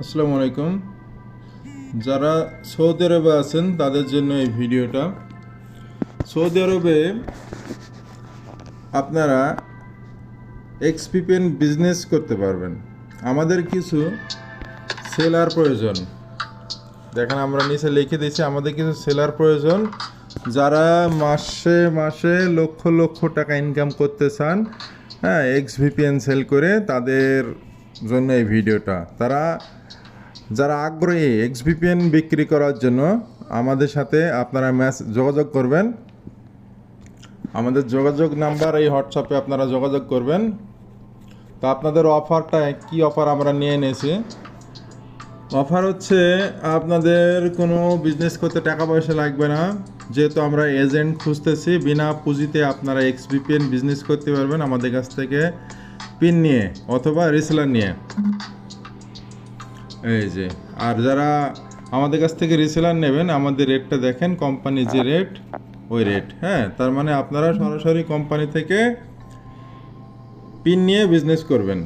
আসসালামু আলাইকুম। যারা সৌদি আরবে আছেন, তাদের জন্য এই ভিডিওটা। সৌদি আরবে আপনারা এক্সপিপেন বিজনেস করতে পারবেন। আমাদের কিছু সেলার প্রয়োজন। দেখেন, আমরা নিচে লিখে দিয়েছি, আমাদের কিছু সেলার প্রয়োজন। যারা মাসে মাসে লক্ষ লক্ষ টাকা ইনকাম করতে চান হ্যাঁ এক্স ভিপিএন সেল করে তাদের জন্য এই ভিডিওটা। তারা যারা আগ্রহী এক্স ভিপিএন বিক্রি করার জন্য, আমাদের সাথে আপনারা ম্যাচ যোগাযোগ করবেন। আমাদের যোগাযোগ নাম্বার এই হোয়াটসঅ্যাপে আপনারা যোগাযোগ করবেন। তো আপনাদের অফারটা কি অফার আমরা নিয়ে এনেছি অফার হচ্ছে আপনাদের কোনো বিজনেস করতে টাকা পয়সা লাগবে না। যেহেতু আমরা এজেন্ট খুঁজতেছি, বিনা পুঁজিতে আপনারা এক্সবিপিএন বিজনেস করতে পারবেন আমাদের কাছ থেকে পিন নিয়ে অথবা রিসেলার নিয়ে। এই যে, আর যারা আমাদের কাছ থেকে রিসেলার নেবেন, আমাদের রেটটা দেখেন কোম্পানি যে রেট ওই রেট হ্যাঁ? তার মানে আপনারা সরাসরি কোম্পানি থেকে পিন নিয়ে বিজনেস করবেন।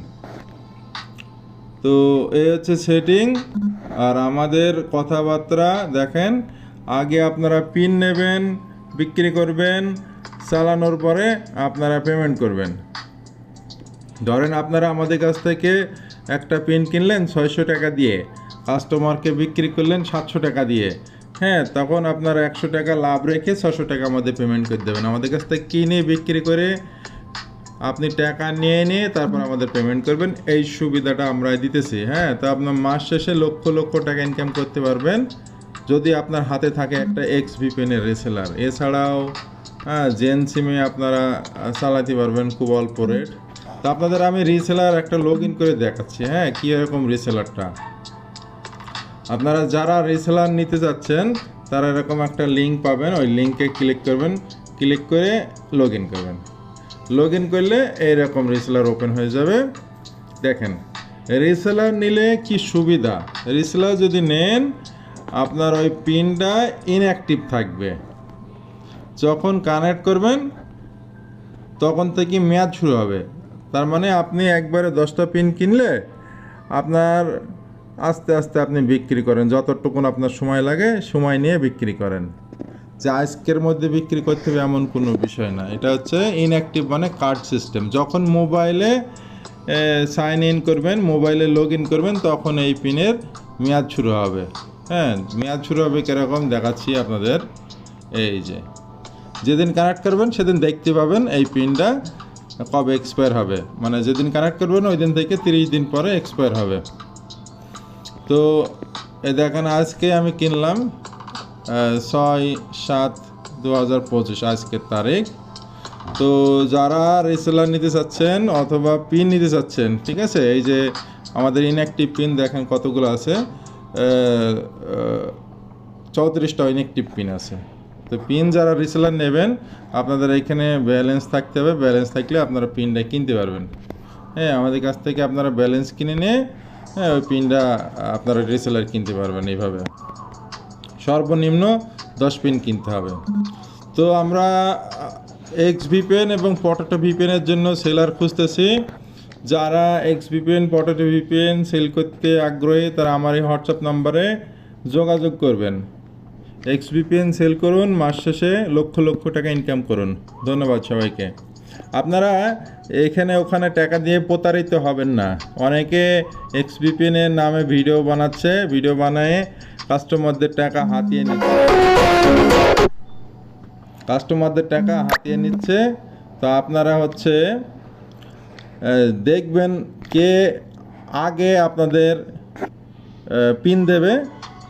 তো এই হচ্ছে সেটিং আর আমাদের কথাবার্তা দেখেন, আগে আপনারা পিন নেবেন, বিক্রি করবেন, চালানোর পরে আপনারা পেমেন্ট করবেন। ধরেন আপনারা আমাদের কাছ থেকে একটা পেন কিনলেন ছয়শো টাকা দিয়ে কাস্টমারকে বিক্রি করলেন সাতশো টাকা দিয়ে। হ্যাঁ তখন আপনারা একশো টাকা লাভ রেখে ছশো টাকা আমাদের পেমেন্ট করে দেবেন। আমাদের কাছ থেকে কিনে বিক্রি করে আপনি টাকা নিয়ে নিয়ে তারপর আমাদের পেমেন্ট করবেন। এই সুবিধাটা আমরা দিতেছি। হ্যাঁ তো আপনার মাস শেষে লক্ষ লক্ষ টাকা ইনকাম করতে পারবেন। যদি আপনার হাতে থাকে একটা এক্স ভিপেনের রেসেলার এছাড়াও হ্যাঁ জেন সিমে আপনারা চালাতে পারবেন খুব অল্প রেট তো আপনাদের আমি রিসেলার একটা লগ ইন করে দেখাচ্ছি হ্যাঁ কী এরকম রিসেলারটা আপনারা যারা রিসেলার নিতে যাচ্ছেন, তারা এরকম একটা লিঙ্ক পাবেন, ওই লিঙ্কে ক্লিক করবেন ক্লিক করে লগ ইন করবেন। লগ ইন করলে এইরকম রিসেলার ওপেন হয়ে যাবে। দেখেন রিসেলার নিলে কি সুবিধা? রিসেলার যদি নেন, আপনার ওই পিনটা ইনঅ্যাক্টিভ থাকবে। যখন কানেক্ট করবেন, তখন থেকে ম্যাচ শুরু হবে। তার মানে আপনি একবারে দশটা পিন কিনলে আপনার আস্তে আস্তে আপনি বিক্রি করেন। যতটুকুন আপনার সময় লাগে, সময় নিয়ে বিক্রি করেন। যে আজকের মধ্যে বিক্রি করতে হবে এমন কোনো বিষয় না। এটা হচ্ছে ইনঅ্যাক্টিভ মানে কার্ড সিস্টেম যখন মোবাইলে সাইন ইন করবেন মোবাইলে লগ ইন করবেন, তখন এই পিনের মেয়াদ শুরু হবে। হ্যাঁ মেয়াদ শুরু হবে কীরকম দেখাচ্ছি আপনাদের। এই যে, যেদিন কানেক্ট করবেন, সেদিন দেখতে পাবেন এই পিনটা কবে এক্সপায়ার হবে? মানে যেদিন কানেক্ট করবেন ওই দিন থেকে তিরিশ দিন পরে এক্সপায়ার হবে। তো এই দেখেন, আজকে আমি কিনলাম ছয় সাত দু হাজার পঁচিশ আজকের তারিখ। তো যারা রিসেলার নিতে চাচ্ছেন অথবা পিন নিতে চাচ্ছেন, ঠিক আছে? এই যে আমাদের ইনঅ্যাক্টিভ পিন দেখেন কতগুলো আছে? চৌত্রিশটা ইনঅ্যাক্টিভ পিন আছে। তো পিন যারা রিসেলার নেবেন, আপনাদের এখানে ব্যালেন্স থাকতে হবে। ব্যালেন্স থাকলে আপনারা পিনটা কিনতে পারবেন। হ্যাঁ আমাদের কাছ থেকে আপনারা ব্যালেন্স কিনে নিয়ে হ্যাঁ ওই পিনটা আপনারা রিসেলার কিনতে পারবেন এইভাবে। সর্বনিম্ন দশ পিন কিনতে হবে। তো আমরা এক্স ভিপেন এবং পটেটো ভিপেনের জন্য সেলার খুঁজতেছি। যারা X VPN potato VPN sell করতে আগ্রহী, তারা আমার এই হোয়াটসঅ্যাপ নাম্বারে যোগাযোগ করবেন। এক্স ভিপিএন সেল করুন, মাস শেষে লক্ষ লক্ষ টাকা ইনকাম করুন। ধন্যবাদ সবাইকে। আপনারা এখানে ওখানে টাকা দিয়ে প্রতারিত হবেন না। অনেকে এক্স ভিপিএনের নামে ভিডিও বানাচ্ছে, ভিডিও বানায় কাস্টমারদের টাকা হাতিয়ে নিচ্ছে। কাস্টমারদের টাকা হাতিয়ে নিচ্ছে। তো আপনারা হচ্ছে দেখবেন কে আগে আপনাদের পিন দেবে।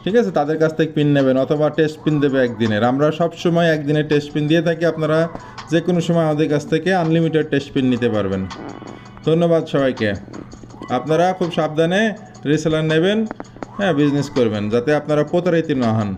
ঠিক আছে? তাদের কাছ থেকে পিন নেবেন অথবা টেস্ট পিন দেবে একদিনের। আমরা সব সময় একদিনে টেস্ট পিন দিয়ে থাকি। আপনারা যে কোনো সময় আমাদের কাছ থেকে আনলিমিটেড টেস্ট পিন নিতে পারবেন। ধন্যবাদ সবাইকে। আপনারা খুব সাবধানে রিসেলার নেবেন হ্যাঁ বিজনেস করবেন, যাতে আপনারা প্রতারিত না হন।